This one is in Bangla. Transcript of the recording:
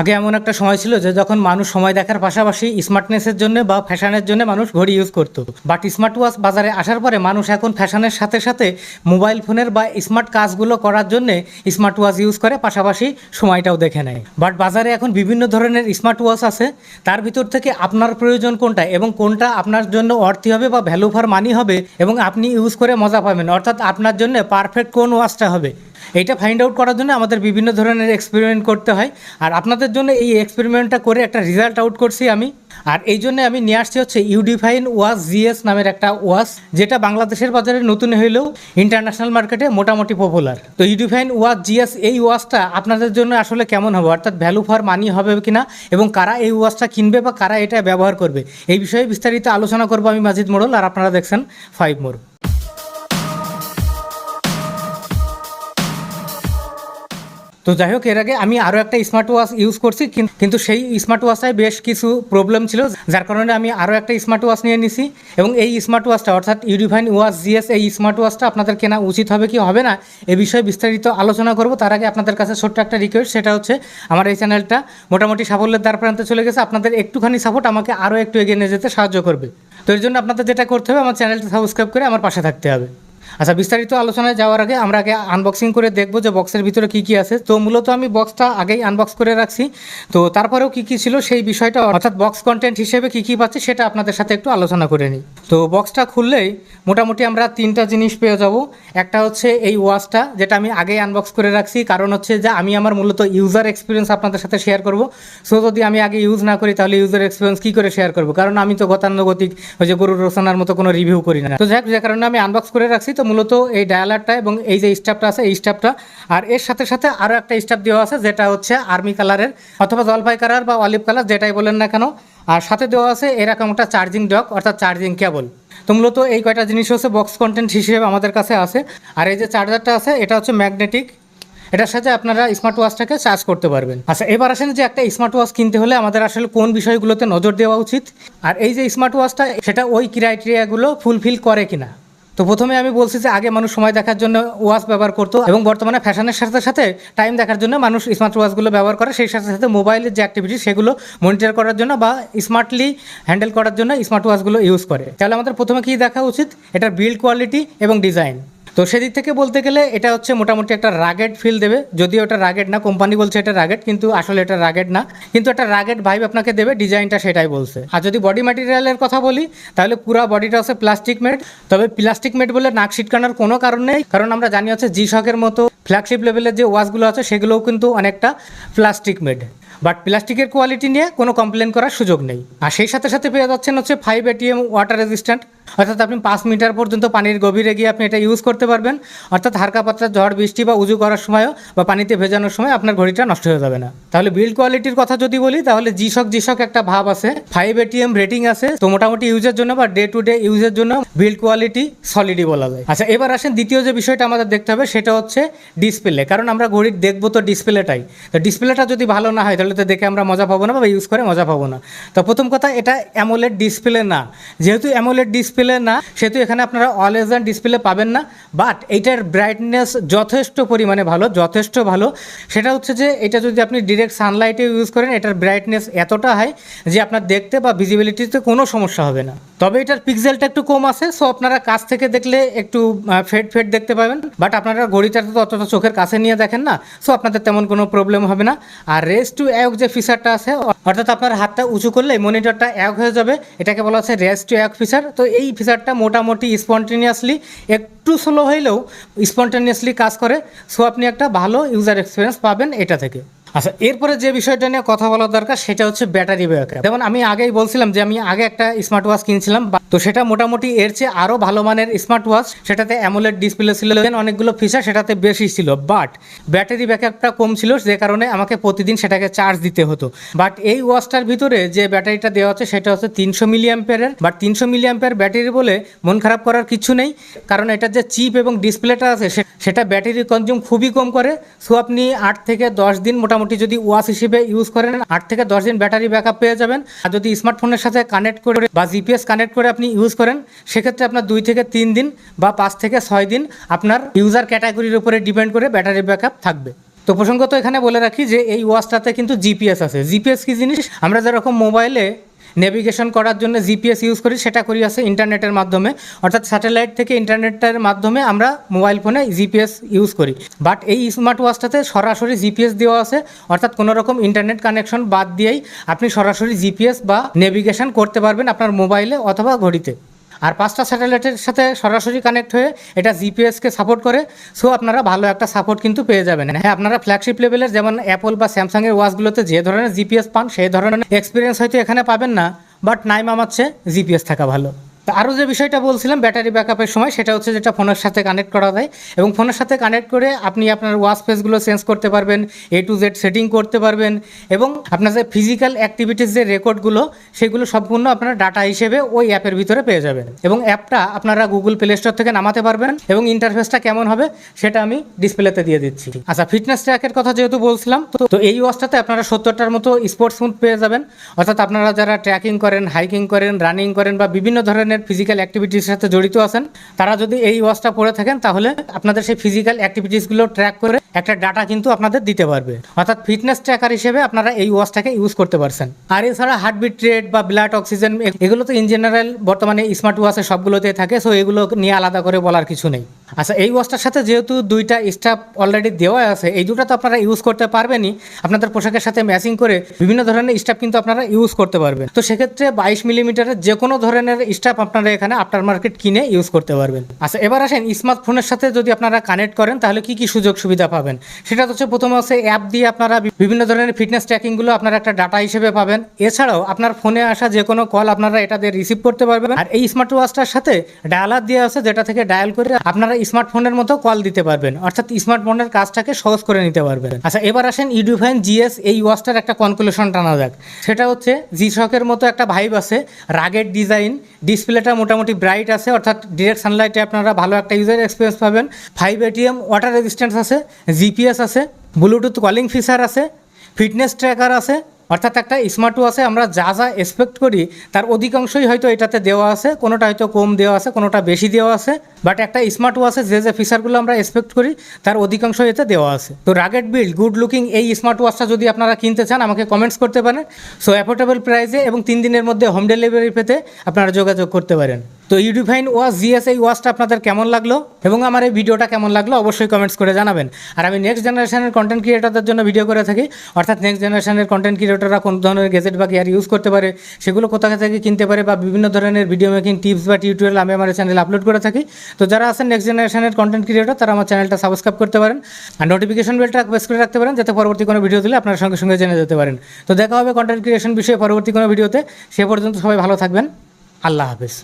আগে এমন একটা সময় ছিল যে যখন মানুষ সময় দেখার পাশাপাশি স্মার্টনেসের জন্য বা ফ্যাশনের জন্য মানুষ ঘড়ি ইউজ করতো। বাট স্মার্ট ওয়াচ বাজারে আসার পরে মানুষ এখন ফ্যাশনের সাথে সাথে মোবাইল ফোনের বা স্মার্ট কাজগুলো করার জন্য স্মার্ট ওয়াচ ইউজ করে, পাশাপাশি সময়টাও দেখে নেয়। বাট বাজারে এখন বিভিন্ন ধরনের স্মার্ট ওয়াচ আছে। তার ভিতর থেকে আপনার প্রয়োজন কোনটা এবং কোনটা আপনার জন্য অর্থী হবে বা ভ্যালু ফর মানি হবে এবং আপনি ইউজ করে মজা পাবেন। অর্থাৎ আপনার জন্য পারফেক্ট কোন ওয়াচটা হবে? এইটা ফাইন্ড আউট করার জন্য আমাদের বিভিন্ন ধরনের এক্সপেরিমেন্ট করতে হয়। আর আপনাদের জন্য এই এক্সপেরিমেন্টটা করে একটা রেজাল্ট আউট করছি আমি। আর এই জন্য আমি নিয়ে আসছি হচ্ছে ইউডিফাইন ওয়াস জিএস নামের একটা ওয়াচ যেটা বাংলাদেশের বাজারে নতুন হলেও ইন্টারন্যাশনাল মার্কেটে মোটামুটি পপুলার তো ইউডিফাইন ওয়াচ জিএস এই ওয়াচটা আপনাদের জন্য আসলে কেমন হবে? অর্থাৎ ভ্যালু ফর মানি হবে কিনা? এবং কারা এই ওয়াচটা কিনবে বা কারা এটা ব্যবহার করবে? এই বিষয়ে বিস্তারিত আলোচনা করব আমি মাজিদ মোড়ল আর আপনারা দেখছেন ফাইভ মোড় তো যাই হোক, এর আগে আমি আরও একটা স্মার্ট ওয়াচ ইউজ করছি, কিন- কিন্তু সেই স্মার্ট ওয়াচটায় বেশ কিছু প্রবলেম ছিল, যার কারণে আমি আরও একটা স্মার্ট ওয়াচ নিয়ে নিছি। এবং এই স্মার্ট ওয়াচটা অর্থাৎ ইউডিফাইন ওয়াচ জিএস এই স্মার্ট ওয়াচটা আপনাদের কেনা উচিত হবে কি হবে না, এ বিষয়ে বিস্তারিত আলোচনা করব। তার আগে আপনাদের কাছে ছোট্ট একটা রিকোয়েস্ট সেটা হচ্ছে আমার এই চ্যানেলটা মোটামুটি সাফল্যের দ্বার প্রান্তে চলে গেছে। আপনাদের একটুখানি সাপোর্ট আমাকে আরও একটু এগিয়ে নিয়ে যেতে সাহায্য করবে। তো এর জন্য আপনাদের যেটা করতে হবে, আমার চ্যানেলটা সাবস্ক্রাইব করে আমার পাশে থাকতে হবে। আচ্ছা বিস্তারিত আলোচনায় যাওয়ার আগে আমরা আগে আনবক্সিং করে দেখব যে বক্সের ভিতরে কী কী আছে। তো মূলত আমি বক্সটা আগেই আনবক্স করে রাখছি। তো তারপরেও কী কী ছিল সেই বিষয়টা অর্থাৎ বক্স কন্টেন্ট হিসেবে কী কী পাচ্ছি সেটা আপনাদের সাথে একটু আলোচনা করে নিই। তো বক্সটা খুললেই মোটামুটি আমরা তিনটা জিনিস পেয়ে যাব। একটা হচ্ছে এই ওয়াচটা যেটা আমি আগেই আনবক্স করে রাখছি। কারণ হচ্ছে যে আমি আমার মূলত ইউজার এক্সপিরিয়েন্স আপনাদের সাথে শেয়ার করব। সো যদি আমি আগে ইউজ না করি তাহলে ইউজার এক্সপিরিয়েন্স কী করে শেয়ার করব? কারণ আমি তো গতানুগতিক ওই যে গরুর রচনার মতো কোনো রিভিউ করি না। তো যাই হোক, যে কারণে আমি আনবক্স করে রাখছি। তো মূলত এই ডায়ালারটা এবং এই যে স্টাফটা আছে, এই স্টাফটা আর এর সাথে সাথে আরও একটা স্টাফ দেওয়া আছে, যেটা হচ্ছে আর্মি কালারের অথবা জলপাই কালার বা অলিভ কালার যেটাই বলেন না কেন। আর সাথে দেওয়া আছে এরকম একটা চার্জিং ডক অর্থাৎ চার্জিং কেবল তো মূলত এই কয়টা জিনিস হচ্ছে বক্স কন্টেন্ট হিসেবে আমাদের কাছে আছে। আর এই যে চার্জারটা আছে, এটা হচ্ছে ম্যাগনেটিক এটার সাথে আপনারা স্মার্ট ওয়াচটাকে চার্জ করতে পারবেন। আচ্ছা এবার আসেন যে একটা স্মার্ট ওয়াচ কিনতে হলে আমাদের আসলে কোন বিষয়গুলোতে নজর দেওয়া উচিত। আর এই যে স্মার্ট ওয়াচটা সেটা ওই ক্রাইটেরিয়াগুলো ফুলফিল করে কিনা। তো প্রথমে আমি বলছি যে আগে মানুষ সময় দেখার জন্য ওয়াচ ব্যবহার করতো এবং বর্তমানে ফ্যাশনের সাথে সাথে টাইম দেখার জন্য মানুষ স্মার্ট ওয়াচগুলো ব্যবহার করে, সেই সাথে সাথে মোবাইলের যে অ্যাক্টিভিটি সেগুলো মনিটর করার জন্য বা স্মার্টলি হ্যান্ডেল করার জন্য স্মার্ট ওয়াচগুলো ইউজ করে। তাহলে আমাদের প্রথমে কী দেখা উচিত? এটার বিল্ড কোয়ালিটি এবং ডিজাইন তো সেদিক থেকে বলতে গেলে এটা হচ্ছে মোটামুটি একটা রাগেড ফিল দেবে। যদিও এটা রাগেড না কোম্পানি বলছে এটা রাগেড কিন্তু আসলে এটা রাগেড না। কিন্তু একটা রাগেড ভাইব আপনাকে দেবে, ডিজাইনটা সেটাই বলছে। আর যদি বডি ম্যাটেরিয়ালের কথা বলি, তাহলে পুরো বডিটা হচ্ছে প্লাস্টিক মেড তবে প্লাস্টিক মেড বলে নাক ছিটকানোর কোনো কারণ নেই। কারণ আমরা জানি হচ্ছে জি শকের মতো ফ্ল্যাগশিপ লেভেলের যে ওয়াচগুলো আছে, সেগুলোও কিন্তু অনেকটা প্লাস্টিক মেড বাট প্লাস্টিকের কোয়ালিটি নিয়ে কোনো কমপ্লেন করার সুযোগ নেই। আর সেই সাথে সাথে পেয়ে যাচ্ছেন হচ্ছে ফাইভ এটিএম ওয়াটার রেজিস্ট্যান্ট অর্থাৎ আপনি পাঁচ মিটার পর্যন্ত পানির গভীরে গিয়ে আপনি এটা ইউজ করতে পারবেন। অর্থাৎ হালকা পাতলা ঝড়, বৃষ্টি বা উজু করার সময়ও বা পানিতে ভেজানোর সময় আপনার ঘড়িটা নষ্ট হয়ে যাবে না। তাহলে বিল্ড কোয়ালিটির কথা যদি বলি, তাহলে জিশক জিশক একটা ভাব আছে। ফাইভ এটিএম রেটিং আছে। তো মোটামুটি ইউজের জন্য বা ডে টু ডে ইউজের জন্য বিল্ড কোয়ালিটি সলিডই বলা যায়। আচ্ছা এবার আসেন দ্বিতীয় যে বিষয়টা আমাদের দেখতে হবে, সেটা হচ্ছে ডিসপ্লে কারণ আমরা ঘড়ির দেখব তো ডিসপ্লেটাই তো ডিসপ্লেটা যদি ভালো না হয়, তাহলে তো দেখে আমরা মজা পাবো না বা ইউজ করে মজা পাবো না। তো প্রথম কথা, এটা অ্যামোলেড ডিসপ্লে না। যেহেতু অ্যামোলেড ডিসপ্লে না, সেহেতু এখানে আপনারা অল অলএজন ডিসপ্লে পাবেন না। বাট এইটার ব্রাইটনেস যথেষ্ট পরিমাণে ভালো, যথেষ্ট ভালো। সেটা হচ্ছে যে, এটা যদি আপনি ডিরেক্ট সানলাইটে ইউজ করেন, এটার ব্রাইটনেস এতটা হাই যে আপনার দেখতে বা ভিজিবিলিটিতে কোনো সমস্যা হবে না। তবে এটার পিক্সেলটা একটু কম আছে সো আপনারা কাছ থেকে দেখলে একটু ফেড ফেড দেখতে পাবেন। বাট আপনারা ঘড়িটা তো অতটা চোখের কাছে নিয়ে দেখেন না সো আপনাদের তেমন কোনো প্রবলেম হবে না। আর রেস টু এক যে ফিচারটা আছে, অর্থাৎ আপনার হাতটা উঁচু করলে মনিটরটা এক হয়ে যাবে, এটাকে বলা হচ্ছে রেস টু এক ফিচার তো এই ফিচারটা মোটামুটি স্পন্টেনিয়াসলি একটু স্লো হইলেও স্পন্টেনিয়াসলি কাজ করে। সো আপনি একটা ভালো ইউজার এক্সপিরিয়েন্স পাবেন এটা থেকে। আচ্ছা এরপরে যে বিষয়টা নিয়ে কথা বলা দরকার, সেটা হচ্ছে ব্যাটারি ব্যাকআপ। যেমন আমি আগেই বলছিলাম যে আমি আগে একটা স্মার্ট ওয়াচ কিনছিলাম তো সেটা মোটামুটি এর চেয়ে আরও ভালো মানের স্মার্ট ওয়াচ সেটাতে অ্যামোলেড ডিসপ্লে ছিল অনেকগুলো ফিচার সেটাতে বেশি ছিল। বাট ব্যাটারি ব্যাকআপটা কম ছিল, যে কারণে আমাকে প্রতিদিন সেটাকে চার্জ দিতে হতো। বাট এই ওয়াচটার ভিতরে যে ব্যাটারিটা দেওয়া হচ্ছে সেটা হচ্ছে তিনশো মিলিয়াম্পেয়ারের বাট তিনশো মিলিয়াম্পেয়ার ব্যাটারি বলে মন খারাপ করার কিছু নেই, কারণ এটার যে চিপ এবং ডিসপ্লেটা আছে সেটা ব্যাটারি কনজিউম খুবই কম করে। সো আপনি আট থেকে দশ দিন মোটামুটি যদি ওয়াশ হিসেবে ইউজ করেন, আট থেকে দশ দিন ব্যাটারি ব্যাকআপ পেয়ে যাবেন। আর যদি স্মার্টফোনের সাথে কানেক্ট করে বা জিপিএস কানেক্ট করে আপনি ইউজ করেন, সেক্ষেত্রে আপনার দুই থেকে তিন দিন বা পাঁচ থেকে ছয় দিন আপনার ইউজার ক্যাটাগরির উপরে ডিপেন্ড করে ব্যাটারি ব্যাকআপ থাকবে। তো প্রসঙ্গত এখানে বলে রাখি যে, এই ওয়াচটাতে কিন্তু জিপিএস আছে। জিপিএস কি জিনিস? আমরা যেরকম মোবাইলে নেভিগেশন করার জন্য জিপিএস ইউজ করি, সেটা করি আছে ইন্টারনেটের মাধ্যমে। অর্থাৎ স্যাটেলাইট থেকে ইন্টারনেটের মাধ্যমে আমরা মোবাইল ফোনে জিপিএস ইউজ করি। বাট এই স্মার্ট ওয়াচটাতে সরাসরি জিপিএস দেওয়া আছে। অর্থাৎ কোনো রকম ইন্টারনেট কানেকশন বাদ দিয়েই আপনি সরাসরি জিপিএস বা নেভিগেশন করতে পারবেন আপনার মোবাইলে অথবা ঘড়িতে। আর পাঁচটা স্যাটেলাইটের সাথে সরাসরি কানেক্ট হয়ে এটা জিপিএসকে সাপোর্ট করে সো আপনারা ভালো একটা সাপোর্ট কিন্তু পেয়ে যাবেন। হ্যাঁ আপনারা ফ্ল্যাগশিপ লেভেলের যেমন অ্যাপল বা স্যামসাংয়ের ওয়াচগুলোতে যে ধরনের জিপিএস পান সেই ধরনের এক্সপিরিয়েন্স হয়তো এখানে পাবেন না বাট নাই মামাচ্ছে জিপিএস থাকা ভালো। তো আরও যে বিষয়টা বলছিলাম, ব্যাটারি ব্যাকআপের সময়, সেটা হচ্ছে যেটা ফোনের সাথে কানেক্ট করা যায়। এবং ফোনের সাথে কানেক্ট করে আপনি আপনার ওয়াচ পেজগুলো চেঞ্জ করতে পারবেন এ টু জেড সেটিং করতে পারবেন, এবং আপনার যে ফিজিক্যাল অ্যাক্টিভিটিস যে রেকর্ডগুলো সেগুলো সম্পূর্ণ আপনারা ডাটা হিসেবে ওই অ্যাপের ভিতরে পেয়ে যাবেন। এবং অ্যাপটা আপনারা গুগল প্লে স্টোর থেকে নামাতে পারবেন, এবং ইন্টারফেসটা কেমন হবে, সেটা আমি ডিসপ্লেতে দিয়ে দিচ্ছি। আচ্ছা ফিটনেস ট্র্যাকের কথা যেহেতু বলছিলাম, তো- তো এই ওয়াচটাতে আপনারা সত্তরটার মতো স্পোর্টস মুড পেয়ে যাবেন। অর্থাৎ আপনারা যারা ট্র্যাকিং করেন হাইকিং করেন রানিং করেন বা বিভিন্ন ধরনের ফিজিক্যাল অ্যাক্টিভিটির সাথে জড়িত আছেন, তারা যদি এই ওয়াচটা পরে থাকেন, তাহলে আপনাদের সেই ফিজিক্যাল অ্যাক্টিভিটিসগুলো ট্র্যাক করে একটা ডাটা কিন্তু আপনাদের দিতে পারবে। অর্থাৎ ফিটনেস ট্র্যাকার হিসেবে আপনারা এই ওয়াচটাকে ইউজ করতে পারছেন। আর এছাড়া হার্টবিট রেট বা ব্লাড অক্সিজেন এগুলো তো ইন জেনারেল বর্তমানে স্মার্ট ওয়াচে সবগুলোতে থাকে সো এগুলো নিয়ে আলাদা করে বলার কিছু নেই। আচ্ছা এই ওয়াচটার সাথে যেহেতু দুইটা স্টাফ অলরেডি দেওয়া আছে, এই দুটো তো আপনারা ইউজ করতে পারবেনই। আপনাদের পোশাকের সাথে ম্যাচিং করে বিভিন্ন ধরনের স্টাফ কিন্তু আপনারা ইউজ করতে পারবেন। তো সেক্ষেত্রে বাইশ মিলিমিটারের যে কোনো ধরনের স্টাফ আপনারা এখানে আফটার মার্কেট কিনে ইউজ করতে পারবেন। আচ্ছা এবার আসেন স্মার্টফোনের সাথে যদি আপনারা কানেক্ট করেন, তাহলে কি কি সুযোগ সুবিধা পাবেন? সেটা হচ্ছে প্রথম হচ্ছে অ্যাপ দিয়ে আপনারা বিভিন্ন ধরনের ফিটনেস ট্র্যাকিংগুলো আপনারা একটা ডাটা হিসেবে পাবেন। এছাড়াও আপনার ফোনে আসা যে কোনো কল আপনারা এটা দিয়ে রিসিভ করতে পারবেন। আর এই স্মার্ট ওয়াচটার সাথে ডায়ালার দিয়ে আছে, যেটা থেকে ডায়াল করে আপনারা স্মার্টফোনের মতো কল দিতে পারবেন। অর্থাৎ স্মার্টফোনের কাজটাকে সহজ করে নিতে পারবেন। আচ্ছা এবার আসেন ইডুফাইন জিএস এই ওয়াচটার একটা কনক্লুশন টানা যাক। সেটা হচ্ছে জি শকের মতো একটা ভাইব আছে রাগের ডিজাইন ডিসপ্লেটা মোটামুটি ব্রাইট আছে, অর্থাৎ ডিরেক্ট সানলাইটে আপনারা ভালো একটা ইউজার এক্সপিরিয়েন্স পাবেন। ফাইভ এটিএম ওয়াটার রেজিস্ট্যান্স আছে জিপিএস আছে ব্লুটুথ কলিং ফিচার আছে ফিটনেস ট্র্যাকার আছে অর্থাৎ একটা স্মার্ট ওয়াচে আমরা যা যা এক্সপেক্ট করি, তার অধিকাংশই হয়তো এটাতে দেওয়া আছে, কোনোটা হয়তো কম দেওয়া আছে, কোনোটা বেশি দেওয়া আছে বাট একটা স্মার্ট ওয়াচে যে যে ফিচারগুলো আমরা এক্সপেক্ট করি, তার অধিকাংশ এতে দেওয়া আছে। তো রাগেট বিল্ড গুড লুকিং এই স্মার্ট ওয়াচটা যদি আপনারা কিনতে চান, আমাকে কমেন্টস করতে পারেন। সো অ্যাফোর্ডেবল প্রাইসে এবং তিন দিনের মধ্যে হোম ডেলিভারি পেতে আপনারা যোগাযোগ করতে পারেন। তো ইউডিফাইন ওয়াচ জিএস এই ওয়াচটা আপনাদের কেমন লাগল এবং আমার এই ভিডিওটা কেমন লাগল অবশ্যই কমেন্টস করে জানাবেন। আর আমি নেক্সট জেনারেশনের কন্টেন্ট ক্রিয়েটারদের জন্য ভিডিও করে থাকি। অর্থাৎ নেক্সট জেনারেশনের কন্টেন্ট ক্রিয়েটাররা কোন ধরনের গেজেট বা কেয়ার ইউজ করতে পারে, সেগুলো কোথা থেকে কিনতে পারে বা বিভিন্ন ধরনের ভিডিও মেকিং টিপস বা টিউটোরিয়াল আমি আমার চ্যানেলে আপলোড করে থাকি। তো যারা আছেন নেক্সট জেনারেশনের কন্টেন্ট ক্রিয়েটার তারা আমার চ্যানেলটা সাবস্ক্রাইব করতে পারেন। আর নোটিফিকেশন বেলটা প্রেস করে রাখতে পারেন, যাতে পরবর্তী কোনো ভিডিও দিলে আপনার সঙ্গে সঙ্গে জেনে যেতে পারেন। তো দেখা হবে কন্টেন্ট ক্রিয়েশন বিষয়ে পরবর্তী কোনো ভিডিওতে সে পর্যন্ত সবাই ভালো থাকবেন। আল্লাহ হাফেজ।